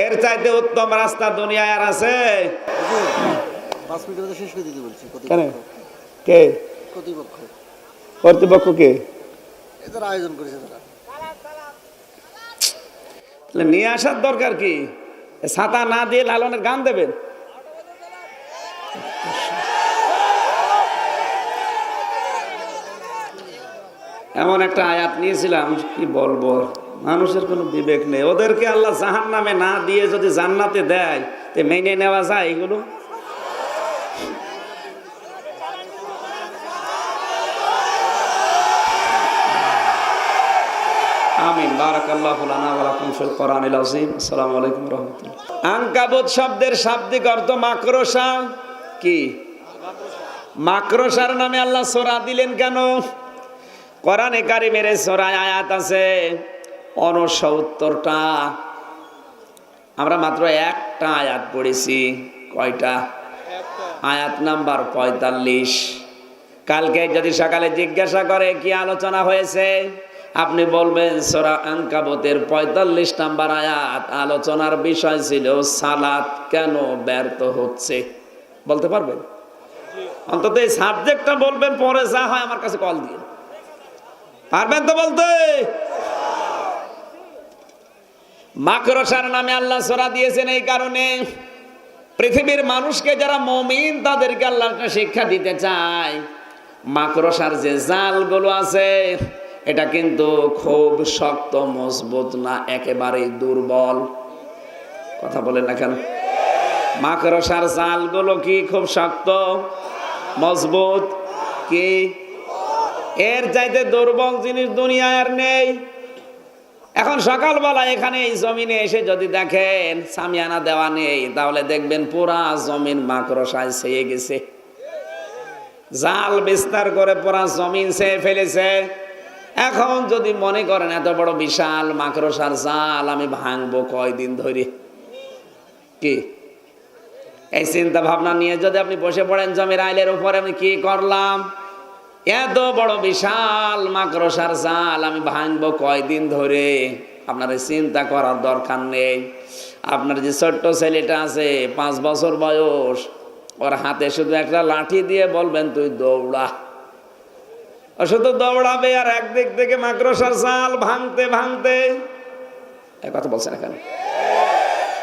এর চাইতে উত্তম রাস্তা দুনিয়ায় আর আছে? কে? কর্তৃপক্ষ। কে? আয়োজন করেছে তাহলে নিয়ে আসার দরকার কি? ছাতা না দিয়ে লালনের গান দেবেন? এমন একটা আয়াত নিয়েছিলাম কি বলব? মানুষের কোনো বিবেক নেই। ওদেরকে আল্লাহ জাহান নামে না দিয়ে যদি জান্নাতে দেয়, তে মেনে নেওয়া যায় এগুলো? শব্দের শাব্দিক অর্থ কি? নামে আল্লাহ সূরা দিলেন কেন? কোরআনে কারিমের আয়াত আছে 69টা আমরা মাত্র একটা আয়াত পড়েছি। কয়টা? আয়াত নাম্বার পঁয়তাল্লিশ। কালকে যদি সকালে জিজ্ঞাসা করে, কি আলোচনা হয়েছে? আপনি বলবেন, সোরা আঙ্কাবতের পঁয়তাল্লিশ নাম্বার আয়াত আলোচনার বিষয় ছিল, সালাত কেন ব্যর্থ হচ্ছে? বলতে পারবেন? অন্তত এই সাবজেক্টটা বলবেন, পরে যা হয় আমার কাছে কল দিয়ে পারবেন তো বলতে? মাকড়সার নামে আল্লাহ সোরা দিয়েছেন এই কারণে। পৃথিবীর মানুষকে যারা মমিন, তাদেরকে আল্লাহ শিক্ষা দিতে চায়। মাকড়সার যে জালগুলো আছে, এটা কিন্তু খুব শক্ত, মজবুত না, একেবারেই দুর্বল। কথা বলেন না কেন? মাকড়সার জালগুলো কি খুব শক্ত, মজবুত? কি? এর চাইতে দুর্বল জিনিস দুনিয়ায় আর নেই। এখন সকালবেলা এখানে এই জমিনে এসে যদি দেখেন সামিয়ানা দেওয়া নেই, তাহলে দেখবেন পুরা জমিন মাকড়সায় ছেয়ে গেছে। জাল বিস্তার করে পুরা জমিন ছেয়ে ফেলেছে। এখন যদি মনে করেন এত বড় বিশাল মাকড়সার জাল, আমি ভাঙবো কয়দিন ধরে? কি? এই চিন্তা ভাবনা নিয়ে যদি আপনি বসে পড়েন জমির আইলের উপরে আমি কি করলাম? এত বড় বিশাল মাকড়সার জাল আমি ভাঙবো কয়দিন ধরে। আপনার চিন্তা করার দরকার নেই। আপনার যে ছোট্ট ছেলেটা আছে, পাঁচ বছর বয়স, ওর হাতে শুধু একটা লাঠি দিয়ে বলবেন, তুই দৌড়া। ও শুধু দৌড়াবে আর একদিক থেকে মাকড়সার জাল ভাঙতে ভাঙতে। কথা বলছেন এখানে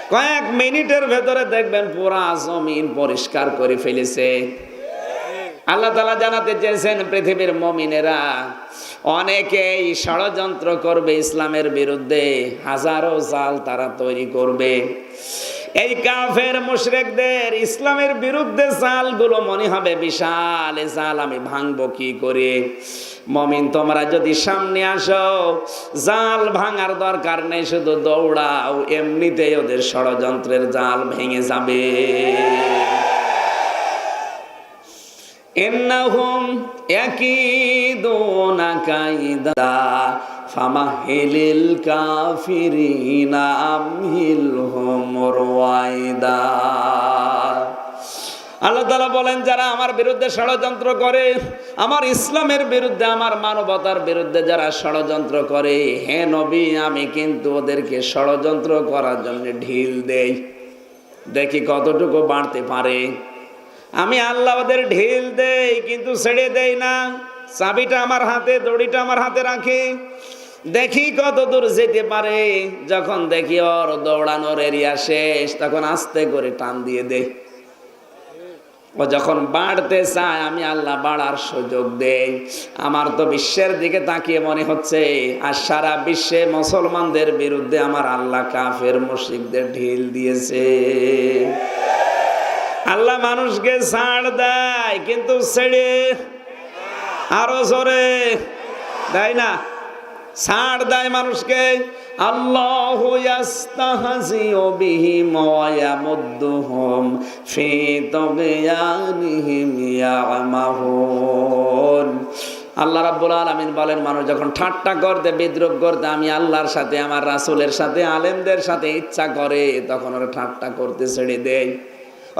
কয়েক মিনিটের ভেতরে দেখবেন পুরা জমিন পরিষ্কার করে ফেলেছে। আল্লাহ তালা জানাতে চেয়েছেন পৃথিবীর মমিনেরা অনেকেই ষড়যন্ত্র করবে ইসলামের বিরুদ্ধে, হাজারো জাল তারা তৈরি করবে। এই কাফের মুশরেকদের ইসলামের বিরুদ্ধে জালগুলো মনে হবে বিশাল, এ জাল আমি ভাঙবো কি করে? মমিন তোমরা যদি সামনে আসো, জাল ভাঙার দরকার নেই, শুধু দৌড়াও, এমনিতেই ওদের ষড়যন্ত্রের জাল ভেঙে যাবে। ইন্নাহুম ইয়াকিদুনা কাইদা ফামাহিলিল কাফিরিনা আমহিলহুম রুয়াইদা আল্লাহ বলেন, যারা আমার বিরুদ্ধে ষড়যন্ত্র করে, আমার ইসলামের বিরুদ্ধে, আমার মানবতার বিরুদ্ধে যারা ষড়যন্ত্র করে, হে নবী, আমি কিন্তু ওদেরকে ষড়যন্ত্র করার জন্য ঢিল দেই। দেখি কতটুকু বাড়তে পারে। আমি আল্লাহ ওদের ঢিল দেই, কিন্তু ছেড়ে দেই না। চাবিটা আমার হাতে, দড়িটা আমার হাতে রাখি। দেখি কত দূর যেতে পারে। যখন দেখি ওর দৌড়ানোর এরিয়া শেষ, তখন আস্তে করে টান দিয়ে দেই। ও যখন বাড়তে চায়, আমি আল্লাহ বাড়ার সুযোগ দেই। আমার তো বিশ্বের দিকে তাকিয়ে মনে হচ্ছে, আর সারা বিশ্বে মুসলমানদের বিরুদ্ধে আমার আল্লাহ কাফের মুশিকদের ঢিল দিয়েছে। আল্লাহ মানুষকে ছাড় দেয়, কিন্তু ছেড়ে আরও জোরে। দেয় না। ছাড় দেয় মানুষকে। আল্লাহ ইয়াস্তাহজিউ বিহিম ওয়া ইয়ামুদ্দুহুম ফি তুগয়ানিহিম ইয়ামাহুন। আল্লাহ রাব্বুল আলামিন বলেন, মানুষ যখন ঠাট্টা করতে বিদ্রুপ করতে, আমি আল্লাহর সাথে, আমার রাসূলের সাথে, আলেমদের সাথে ইচ্ছা করে, তখন ওরা ঠাট্টা করতে ছেড়ে দেয়।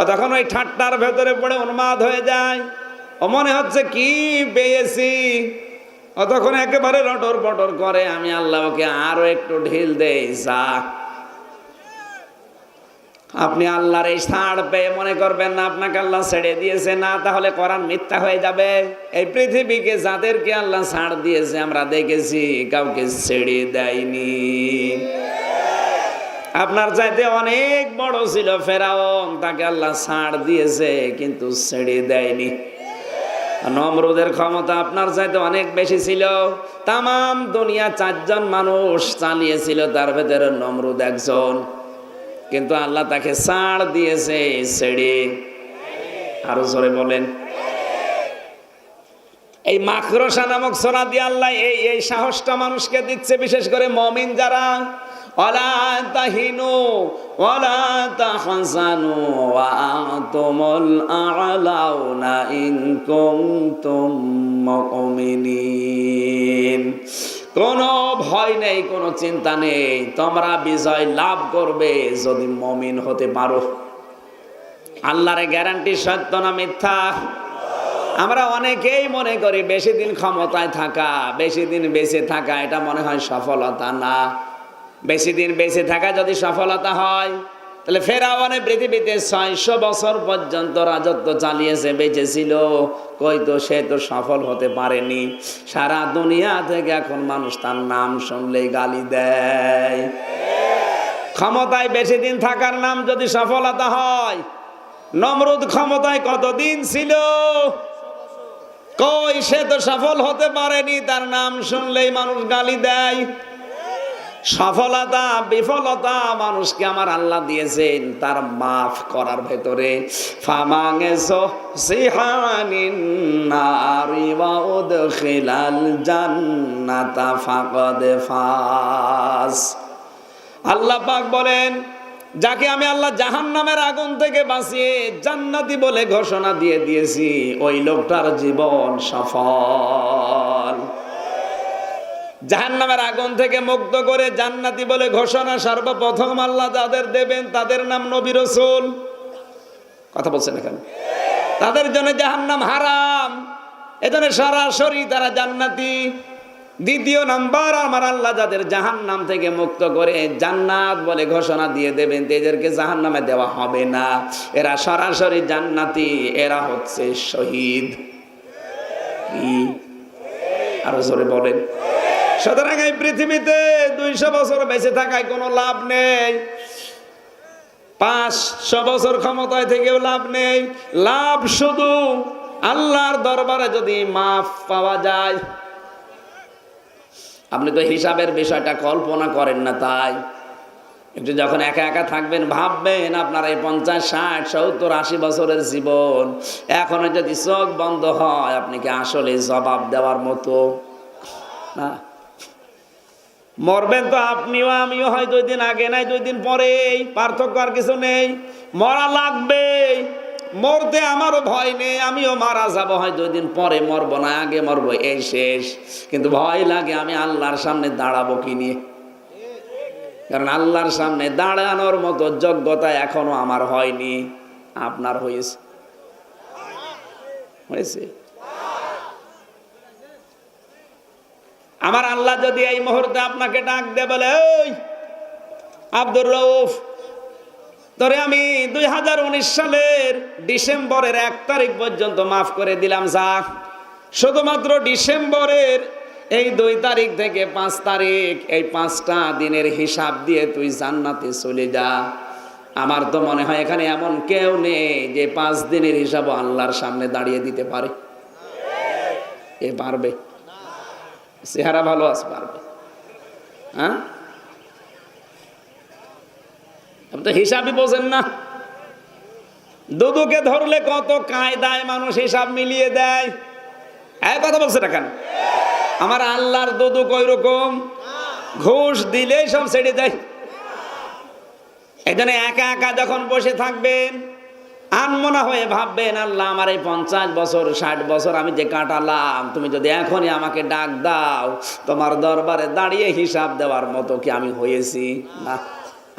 তখন ওই ঠাট্টার ভেতরে পড়ে উন্মাদ হয়ে যায়। ও মনে হচ্ছে কি পেয়েছি? ও তখন একেবারে লটর পটর করে, আমি আল্লাহ ওকে আরও একটু ঢিল দেই, যা। আপনি আল্লাহর এই ছাড় পেয়ে মনে করবেন না, আপনাকে আল্লাহ ছেড়ে দিয়েছে। না, তাহলে কোরআন মিথ্যা হয়ে যাবে। এই পৃথিবীকে যাদেরকে আল্লাহ ছাড় দিয়েছে, আমরা দেখেছি, কাউকে ছেড়ে দেয়নি। আপনার চাইতে অনেক বড় ছিল ফেরাউন, তাকে আল্লাহ ছাড় দিয়েছে, কিন্তু ছেড়ে দেয়নি। নমরুদের ক্ষমতা আপনার চাইতে অনেক বেশি ছিল। তাম দুনিয়া চারজন মানুষ চালিয়েছিল, তার ভেতরে নমরুদ একজন। কিন্তু আল্লাহ তাকে ছাড় দিয়েছে, ছেড়ে আরও জোরে বলেন। এই মাকরসা নামক সোনা দিয়ে আল্লাহ এই এই সাহসটা মানুষকে দিচ্ছে, বিশেষ করে মমিন যারা। কোনো ভয় নেই, কোনো চিন্তা নেই, তোমরা বিজয় লাভ করবে যদি মমিন হতে পারো। আল্লাহর গ্যারান্টি সত্য না মিথ্যা? আমরা অনেকেই মনে করি বেশি দিন ক্ষমতায় থাকা, বেশি দিন বেঁচে থাকা, এটা মনে হয় সফলতা না। বেশি দিন বেঁচে থাকা যদি সফলতা হয়, তাহলে ফেরাওয়ানে পৃথিবীতে ছয়শো বছর পর্যন্ত রাজত্ব চালিয়েছে, বেঁচেছিল। কই তো সে তো সফল হতে পারেনি। সারা দুনিয়া থেকে এখন মানুষ তার নাম শুনলেই গালি দেয়। ক্ষমতায় বেশি দিন থাকার নাম যদি সফলতা হয়, নমরুদ ক্ষমতায় কতদিন ছিল? কই সে তো সফল হতে পারেনি, তার নাম শুনলেই মানুষ গালি দেয়। সফলতা, বিফলতা মানুষকে আমার আল্লাহ দিয়েছেন, তার মাফ করার ভেতরে নারি জান্নাতা ফাস। আল্লাহ পাক বলেন, যাকে আমি আল্লাহ জাহান নামের আগুন থেকে বাঁচিয়ে জান্নাতি বলে ঘোষণা দিয়ে দিয়েছি, ওই লোকটার জীবন সফল। জাহান নামের আগুন থেকে মুক্ত করে জান্নাতি বলে ঘোষণা সর্বপ্রথম আল্লাহ যাদের দেবেন তাদের নাম নবী রসুল। কথা বলছেন এখানে তাদের জন্য জাহান নাম হারাম। এজন্য সরাসরি তারা জান্নাতি। দ্বিতীয় নাম্বার, আমার আল্লাহ যাদের জাহান নাম থেকে মুক্ত করে জান্নাত বলে ঘোষণা দিয়ে দেবেন এদেরকে জাহান নামে দেওয়া হবে না। এরা সরাসরি জান্নাতি, এরা হচ্ছে শহীদ। কি? আরও জোরে বলেন। সুতরাং এই পৃথিবীতে দুইশো বছর বেঁচে থাকায় কোনো লাভ নেই। পাঁচশো বছর ক্ষমতায় থেকেও লাভ নেই। লাভ শুধু আল্লাহর দরবারে যদি মাফ পাওয়া যায়। আপনি তো হিসাবের বিষয়টা কল্পনা করেন না তাই। একটু যখন একা একা থাকবেন, ভাববেন আপনার এই পঞ্চাশ, ষাট, সত্তর, আশি বছরের জীবন এখনও যদি চোখ বন্ধ হয়, আপনি কি আসলে জবাব দেওয়ার মতো? না? মরবেন তো আপনিও, আমিও হয় দুই দিন আগে নাই, দুই দিন পরে পার্থক্য আর কিছু নেই। মরা লাগবে। মরতে আমারও ভয় নেই, আমিও মারা যাব, হয় দুই দিন পরে মরবো না, আগে মরবো, এই শেষ। কিন্তু ভয় লাগে আমি আল্লাহর সামনে দাঁড়াবো কি নিয়ে? কারণ আল্লাহর সামনে দাঁড়ানোর মতো যোগ্যতা এখনও আমার হয়নি। আপনার হয়েছে। হয়েছে? আমার আল্লাহ যদি এই মুহূর্তে আপনাকে ডাক দে বলে ওই আব্দুর রৌফ তোরে আমি দুই হাজার উনিশ সালের ডিসেম্বরের এক তারিখ পর্যন্ত মাফ করে দিলাম, যা। শুধুমাত্র ডিসেম্বরের এই দুই তারিখ থেকে পাঁচ তারিখ, এই পাঁচটা দিনের হিসাব দিয়ে তুই জান্নাতে চলে যা। আমার তো মনে হয় এখানে এমন কেউ নেই যে পাঁচ দিনের হিসাব আল্লাহর সামনে দাঁড়িয়ে দিতে পারে। এ পারবে। চেহারা ভালো আছে পারবে। হ্যাঁ? আপনি তো হিসাবই বোঝেন না। দুদুকে ধরলে কত কায়দায় মানুষ হিসাব মিলিয়ে দেয়। কথা বলছে না কেন? আমার আল্লাহর দুদু কই রকম? ঘুষ দিলেই সব ছেড়ে দেয়। এখানে একা একা যখন বসে থাকবেন আনমনা হয়ে ভাববেন, আল্লাহ, আমার এই পঞ্চাশ বছর, ষাট বছর আমি যে কাটালাম, তুমি যদি এখনই আমাকে ডাক দাও, তোমার দরবারে দাঁড়িয়ে হিসাব দেওয়ার মতো কি আমি হয়েছি? না,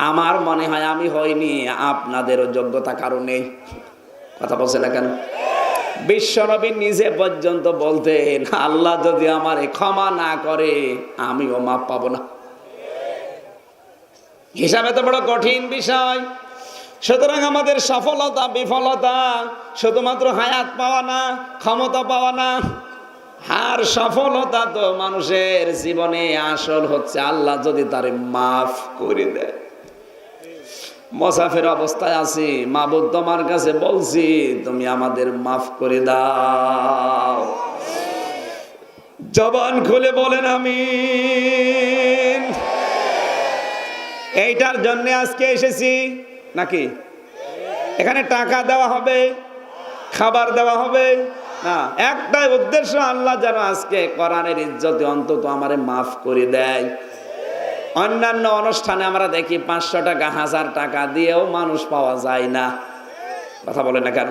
আমার মনে হয় আমি হইনি, আপনাদেরও যোগ্যতা কারণে কথা বলছে না কেন? বিশ্বনবী নিজে পর্যন্ত বলতেন, আল্লাহ যদি আমার ক্ষমা না করে, আমিও মাপ পাবো না। হিসাবে তো বড় কঠিন বিষয়। সুতরাং আমাদের সফলতা, বিফলতা শুধুমাত্র হায়াত পাওয়া না, ক্ষমতা পাওয়া না, আর সফলতা তো মানুষের জীবনে আসল হচ্ছে আল্লাহ যদি তারে মাফ করে দেয়। মসাফের অবস্থায় আছি মাবুদ তোমার কাছে বলছি, তুমি আমাদের মাফ করে দাও। জবান খুলে বলেন আমি এইটার জন্য আজকে এসেছি। নাকি? এখানে টাকা দেওয়া হবে, খাবার দেওয়া হবে। না, একটাই উদ্দেশ্য, আল্লাহ যেন আজকে কোরআনের ইজ্জতে অন্তত আমারে মাফ করে দেয়। অন্যান্য অনুষ্ঠানে আমরা দেখি পাঁচশো টাকা, হাজার টাকা দিয়েও মানুষ পাওয়া যায় না। কথা বলে না কেন?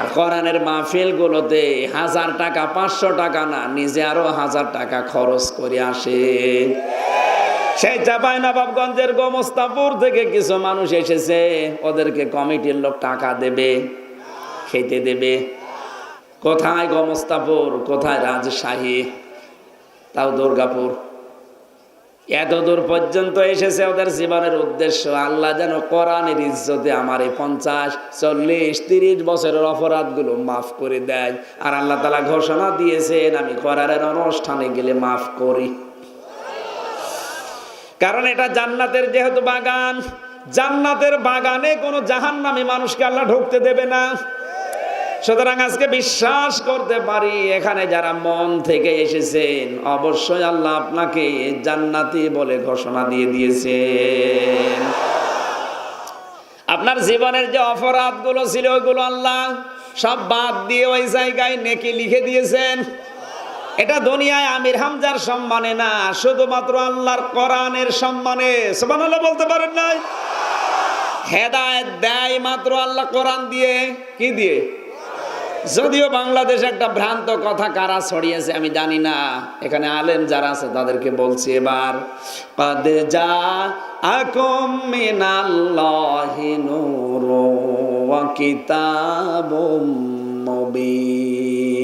আর কোরআনের মাহফিল গুলোতে হাজার টাকা, পাঁচশো টাকা না, নিজে আরও হাজার টাকা খরচ করে আসে। সেই চাপাই নবাবগঞ্জের গোমস্তাপুর থেকে কিছু মানুষ এসেছে। ওদেরকে কমিটির লোক টাকা দেবে, খেতে দেবে। কোথায় গোমস্তাপুর? কোথায় রাজশাহী? তাও দুর্গাপুর। এত দূর পর্যন্ত এসেছে ওদের জীবনের উদ্দেশ্য। আল্লাহ যেন কোরআনের ইজ্জতে আমার এই পঞ্চাশ, চল্লিশ, তিরিশ বছরের অপরাধগুলো মাফ করে দেয়। আর আল্লাহ তালা ঘোষণা দিয়েছেন, আমি কোরআনের অনুষ্ঠানে গেলে মাফ করি। কারণ এটা জান্নাতের যেহেতু বাগান, জান্নাতের বাগানে কোনো জাহান্নামী মানুষকে আল্লাহ ঢুকতে দেবে না। সুতরাং আজকে বিশ্বাস করতে পারি, এখানে যারা মন থেকে এসেছেন, অবশ্যই আল্লাহ আপনাকে জান্নাতি বলে ঘোষণা দিয়ে দিয়েছেন। আপনার জীবনের যে অপরাধগুলো ছিল, ওইগুলো আল্লাহ সব বাদ দিয়ে ওই জায়গায় নেকি লিখে দিয়েছেন। এটা দুনিয়ায় আমির হামজার সম্মানে না, শুধুমাত্র আল্লাহর কোরআনের সম্মানে। সুবহানাল্লাহ বলতে পারেন নাই? হেদায়েত দেয় মাত্র আল্লাহ কোরআন দিয়ে। কি দিয়ে? যদিও বাংলাদেশ একটা ভ্রান্ত কথা, কারা ছড়িয়েছে আমি জানি না। এখানে আলেম যারা আছে তাদেরকে বলছি এবার। কাদে যা আকুম মিনাল্লাহি নূরু ওয়া কিতাবুম মুবিন।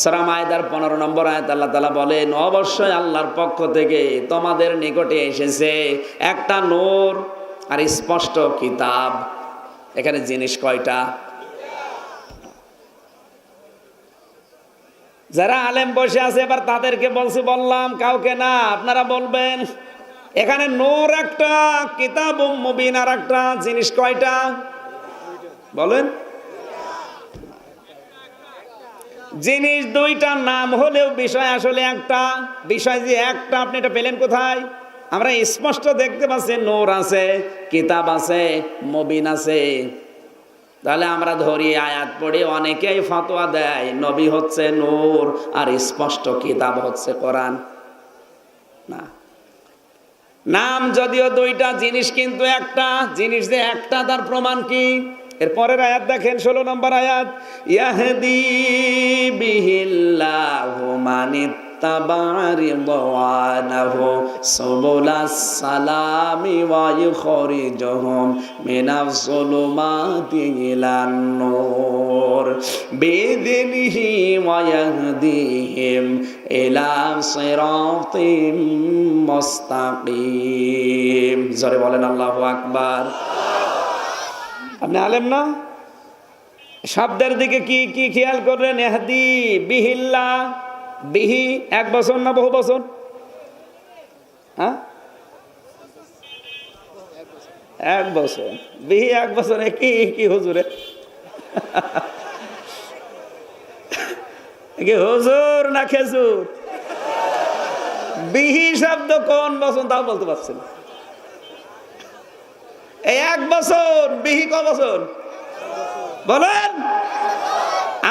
সূরা মায়দার 15 নম্বর আয়াত আল্লাহ তাআলা বলেন, অবশ্যই আল্লাহর পক্ষ থেকে তোমাদের নিকটে এসেছে একটা নূর আর স্পষ্ট কিতাব। এখানে জিনিস কয়টা? যারা আলেম বসে আছে, এবার তাদেরকে বলছি, বললাম, কাউকে না, আপনারা বলবেন, এখানে নূর একটা কিতাব মুবিন আর একটা, জিনিস কয়টা? বলেন। জিনিস দুইটা নাম হলেও বিষয় আসলে একটা। বিষয় যে একটা, আপনি এটা পেলেন কোথায়? আমরা স্পষ্ট দেখতে পাচ্ছি, নূর আছে, কিতাব আছে, মবিন আছে। তাহলে আমরা ধরি আয়াত পড়ে, অনেকেই ফতোয়া দেয়, নবী হচ্ছে নূর আর স্পষ্ট কিতাব হচ্ছে কোরআন। না। নাম যদিও দুইটা, জিনিস কিন্তু একটা। জিনিস যে একটা, তার প্রমাণ কি? এর পরের আয়াত দেখেন, ষোলো নম্বর আয়াত, ইয়াহদি বিহিল্লাহু মানিত্তাবারি দাওয়ানাহু সুবুলাস সালামি ওয়া ইউখরিজুহুম মিনাজ যুলুমাতি ইলান নূর। বিইذনিহি ওয়া ইয়াহদিহিম ইলা সিরাতিম মুস্তাকিম। জোরে বলেন আল্লাহু আকবার। আপনি আলেম না? শব্দের দিকে কি কি খেয়াল করলেন? এহদি বিহিল্লা বিহি এক বছর না বহু বছর? হ্যাঁ? এক বছর। বিহি এক বছর কি কি হুজুরে? কি হুজুর না খেজুর? বিহি শব্দ কোন বছর? তাও বলতে পারছেন না। এই এক বছর, বিহি ক বছর? বলেন।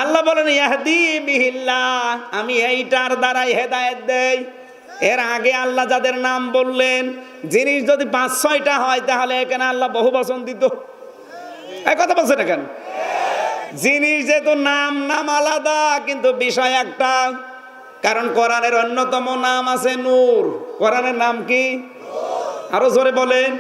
আল্লাহ বলেন, ইয়াহদি বিহিল্লা আমি এইটার দ্বারাই হেদায়েত দেই। এর আগে আল্লাহ যাদের নাম বললেন, জিনিস যদি পাঁচ, ছয়টা হয়, তাহলে এখানে আল্লাহ বহু বচন দিত। এই কথা বলছেন এখানে জিনিস যেহেতু নাম নাম আলাদা, কিন্তু বিষয় একটা। কারণ কোরআনের অন্যতম নাম আছে নূর। কোরআনের নাম কি? আরও জোরে বলেন।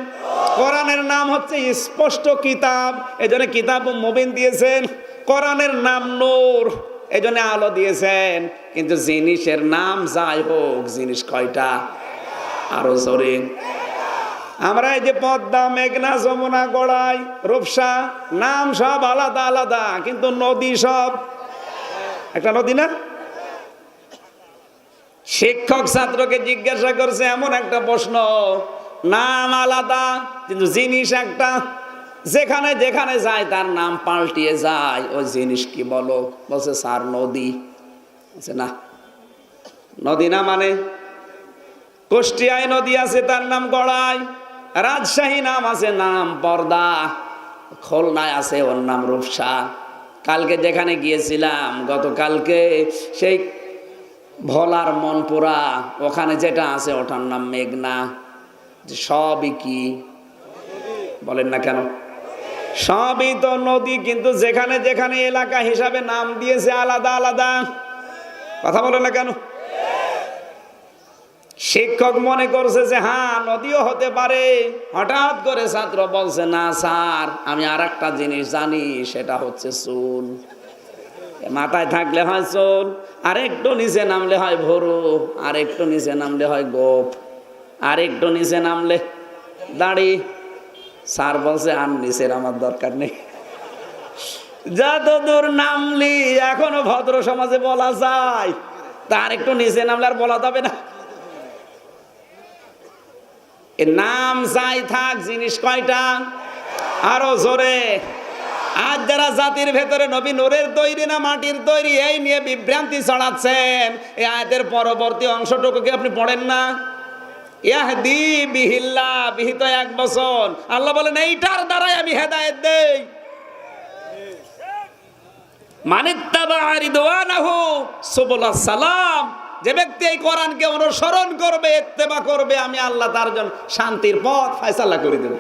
কোরআনের নাম হচ্ছে স্পষ্ট কিতাব। এই জন্য কিতাব মুবিন দিয়েছেন, কোরআনের নাম নূর। এই জন্য আলো দিয়েছেন। কিন্তু জিনিসের নাম যাই হোক, জিনিস কয়টা? আরও জোরে। আমরা এই যে পদ্মা, মেঘনা, যমুনা, গড়াই, রূপসা, নাম সব আলাদা আলাদা, কিন্তু নদী সব। একটা নদী না? শিক্ষক ছাত্রকে জিজ্ঞাসা করছে, এমন একটা প্রশ্ন। নাম আলাদা, কিন্তু জিনিস একটা। যেখানে যেখানে যায়, তার নাম পাল্টিয়ে যায়। ওই জিনিস কি বলো? বলছে, স্যার, নদী। বলছে, না। নদী না মানে? কুষ্টিয়ায় নদী আছে, তার নাম গড়াই। রাজশাহী নাম আছে, নাম পর্দা। খুলনায় আছে, ওর নাম রূপসা। কালকে যেখানে গিয়েছিলাম, গতকালকে সেই ভোলার মনপুরা, ওখানে যেটা আছে, ওটার নাম মেঘনা। যে সবই কি? বলেন না কেন? সবই তো নদী, কিন্তু যেখানে যেখানে এলাকা হিসাবে নাম দিয়েছে আলাদা আলাদা। কথা বলে না কেন? শিক্ষক মনে করছে যে হ্যাঁ নদীও হতে পারে। হঠাৎ করে ছাত্র বলছে, না স্যার, আমি আর একটা জিনিস জানি, সেটা হচ্ছে চুল। মাথায় থাকলে হয় চুল আর একটু নিচে নামলে হয় ভরু আর একটু নিচে নামলে হয় গোপ আর একটু নিচে নামলে। দাড়ি। স্যার বলছে, আর নিচের আমার দরকার নেই। যত দূর নামলি, এখনও ভদ্র সমাজে বলা যায়। তার একটু নিচে নামলে আর বলা যাবে না। নাম যাই থাক, জিনিস কয়টা? আরও জোরে। আজ যারা জাতির ভেতরে নবী নূরের তৈরি না মাটির তৈরি, এই নিয়ে বিভ্রান্তি ছড়াচ্ছেন। এই আয়াতের পরবর্তী অংশটুকু কি আপনি পড়েন না? বিহিত এক আল্লাহ বলেন, এইটার দ্বারাই আমি দেই। সালাম। যে ব্যক্তি এই কোরআনকে অনুসরণ করবে, ইত্তেবা করবে, আমি আল্লাহ তার জন্য শান্তির পথ ফয়সালা করে দেব।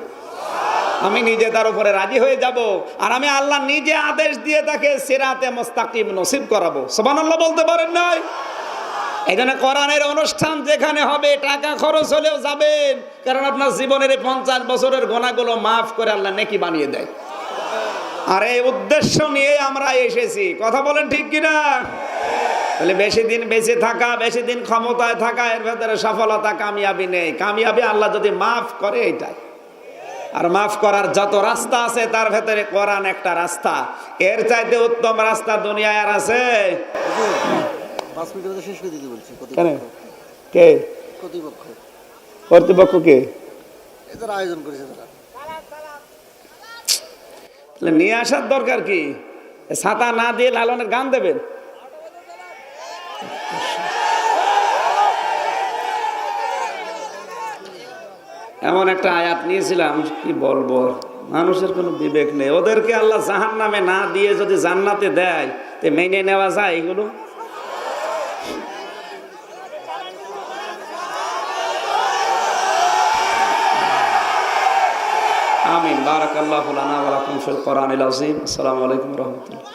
আমি নিজে তার উপরে রাজি হয়ে যাব আর আমি আল্লাহ নিজে আদেশ দিয়ে তাকে সিরাতে মোস্তাকিম নসিব করাবো। সুবহানাল্লাহ বলতে পারেন নাই? জন্য কোরআনের অনুষ্ঠান যেখানে হবে, টাকা খরচ হলেও যাবেন। কারণ আপনার জীবনের এই পঞ্চাশ বছরের গোনাগুলো মাফ করে আল্লাহ নেকি বানিয়ে দেয়। আর এই উদ্দেশ্য নিয়ে আমরা এসেছি। কথা বলেন ঠিক কিনা? তাহলে বেশি দিন বেঁচে থাকা, বেশি দিন ক্ষমতায় থাকা, এর ভেতরে সফলতা কামিয়াবি নেই। কামিয়াবি আল্লাহ যদি মাফ করে এটাই। আর মাফ করার যত রাস্তা আছে, তার ভেতরে কোরআন একটা রাস্তা। এর চাইতে উত্তম রাস্তা দুনিয়ায় আর আছে? পাঁচ মিনিটের মধ্যে শেষ করে দিতে বলছি কেন? কে? কর্তৃপক্ষ। কর্তৃপক্ষ কে? এদের আয়োজন করেছে তারা। তাহলে নিয়ে আসার দরকার কি? ছাতা না দিয়ে লালনের গান দেবেন? এমন একটা আয়াত নিয়েছিলাম কি বলব? মানুষের কোনো বিবেক নেই। ওদেরকে আল্লাহ জাহান নামে না দিয়ে যদি জান্নাতে দেয় তে মেনে নেওয়া যায় এগুলো আমিন বারাকাল্লাহু লানা ওয়া লাকুম ফিল কোরআনিল আযীম আসসালামু আলাইকুম ওয়া রাহমাতুল্লাহ